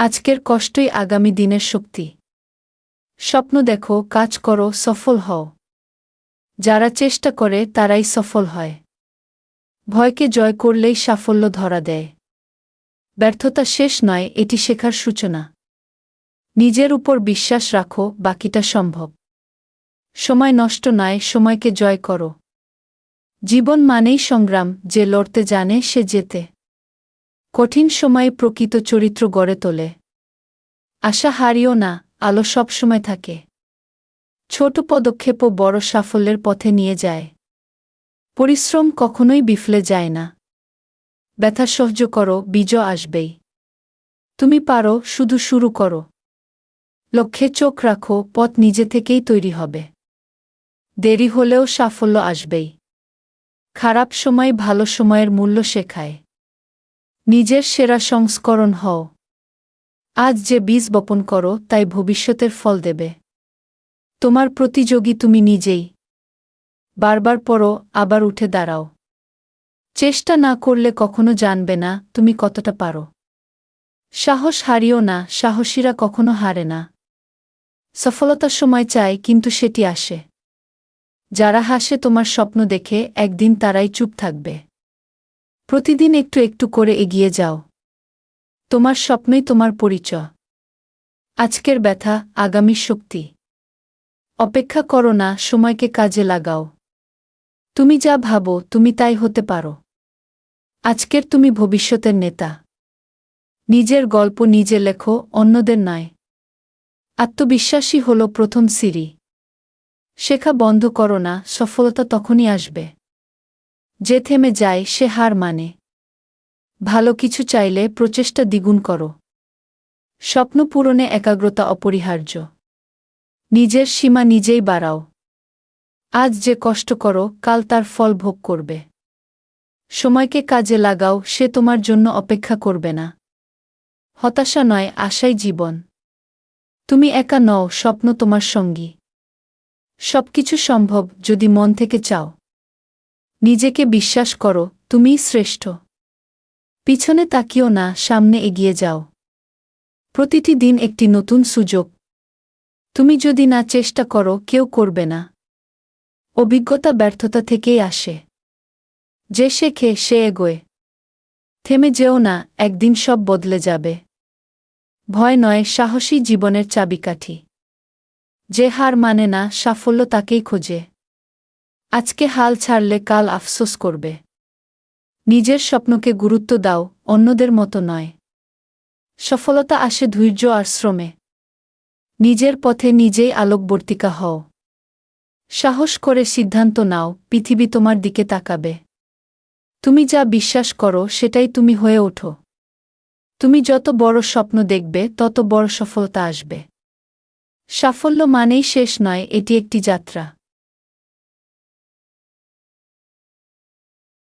আজকের কষ্টই আগামী দিনের শক্তি। স্বপ্ন দেখো, কাজ করো, সফল হও। যারা চেষ্টা করে, তারাই সফল হয়। ভয়কে জয় করলেই সাফল্য ধরা দেয়। ব্যর্থতা শেষ নয়, এটি শেখার সূচনা। নিজের উপর বিশ্বাস রাখো, বাকিটা সম্ভব। সময় নষ্ট নয়, সময়কে জয় করো। জীবন মানেই সংগ্রাম, যে লড়তে জানে, সে যেতে কঠিন সময়ে প্রকৃত চরিত্র গড়ে তোলে। আশা হারিও না, আলো সবসময় থাকে। ছোট পদক্ষেপও বড় সাফল্যের পথে নিয়ে যায়। পরিশ্রম কখনোই বিফলে যায় না। ব্যথা সহ্য করো বীজ আসবেই। তুমি পারো, শুধু শুরু করো। লক্ষ্যে চোখ রাখো, পথ নিজে থেকেই তৈরি হবে। দেরি হলেও সাফল্য আসবেই। খারাপ সময় ভালো সময়ের মূল্য শেখায়। নিজের সেরা সংস্করণ হও। আজ যে বীজ বপন করো, তাই ভবিষ্যতের ফল দেবে। তোমার প্রতিযোগী তুমি নিজেই। বারবার পড়ো, আবার উঠে দাঁড়াও। চেষ্টা না করলে কখনো জানবে না তুমি কতটা পারো। সাহস হারিও না, সাহসীরা কখনো হারে না। সফলতার সময় চায়, কিন্তু সেটি আসে। যারা হাসে তোমার স্বপ্ন দেখে, একদিন তারাই চুপ থাকবে। প্রতিদিন একটু একটু করে এগিয়ে যাও। তোমার স্বপ্নই তোমার পরিচয়। আজকের ব্যথা, আগামী শক্তি। অপেক্ষা করো না, সময়কে কাজে লাগাও। তুমি যা ভাবো, তুমি তাই হতে পারো। আজকের তুমি ভবিষ্যতের নেতা। নিজের গল্প নিজে লেখো, অন্যদের নয়। আত্মবিশ্বাসী হল প্রথম সিঁড়ি। শেখা বন্ধ করো না, সফলতা তখনই আসবে। যে থেমে যায়, সে হার মানে। ভালো কিছু চাইলে প্রচেষ্টা দ্বিগুণ করো। স্বপ্ন পূরণে একাগ্রতা অপরিহার্য। নিজের সীমা নিজেই বাড়াও। আজ যে কষ্ট করো, কাল তার ফল ভোগ করবে। সময়কে কাজে লাগাও, সে তোমার জন্য অপেক্ষা করবে না। হতাশা নয়, আশাই জীবন। তুমি একা নও, স্বপ্ন তোমার সঙ্গী। সবকিছু সম্ভব যদি মন থেকে চাও। নিজেকে বিশ্বাস করো, তুমিই শ্রেষ্ঠ। পিছনে তাকিও না, সামনে এগিয়ে যাও। প্রতিটি দিন একটি নতুন সুযোগ। তুমি যদি না চেষ্টা করো, কেউ করবে না। অভিজ্ঞতা ব্যর্থতা থেকেই আসে। যে শেখে, সে এগোয়। থেমে যেও না, একদিন সব বদলে যাবে। ভয় নয়, সাহসী জীবনের চাবিকাঠি। যে হার মানে না, সাফল্য তাকেই খোঁজে। আজকে হাল ছাড়লে কাল আফসোস করবে। নিজের স্বপ্নকে গুরুত্ব দাও, অন্যদের মতো নয়। সফলতা আসে ধৈর্য আর শ্রমে। নিজের পথে নিজেই আলোকবর্তিকা হও। সাহস করে সিদ্ধান্ত নাও, পৃথিবী তোমার দিকে তাকাবে। তুমি যা বিশ্বাস করো, সেটাই তুমি হয়ে ওঠো। তুমি যত বড় স্বপ্ন দেখবে, তত বড় সফলতা আসবে। সাফল্য মানেই শেষ নয়, এটি একটি যাত্রা।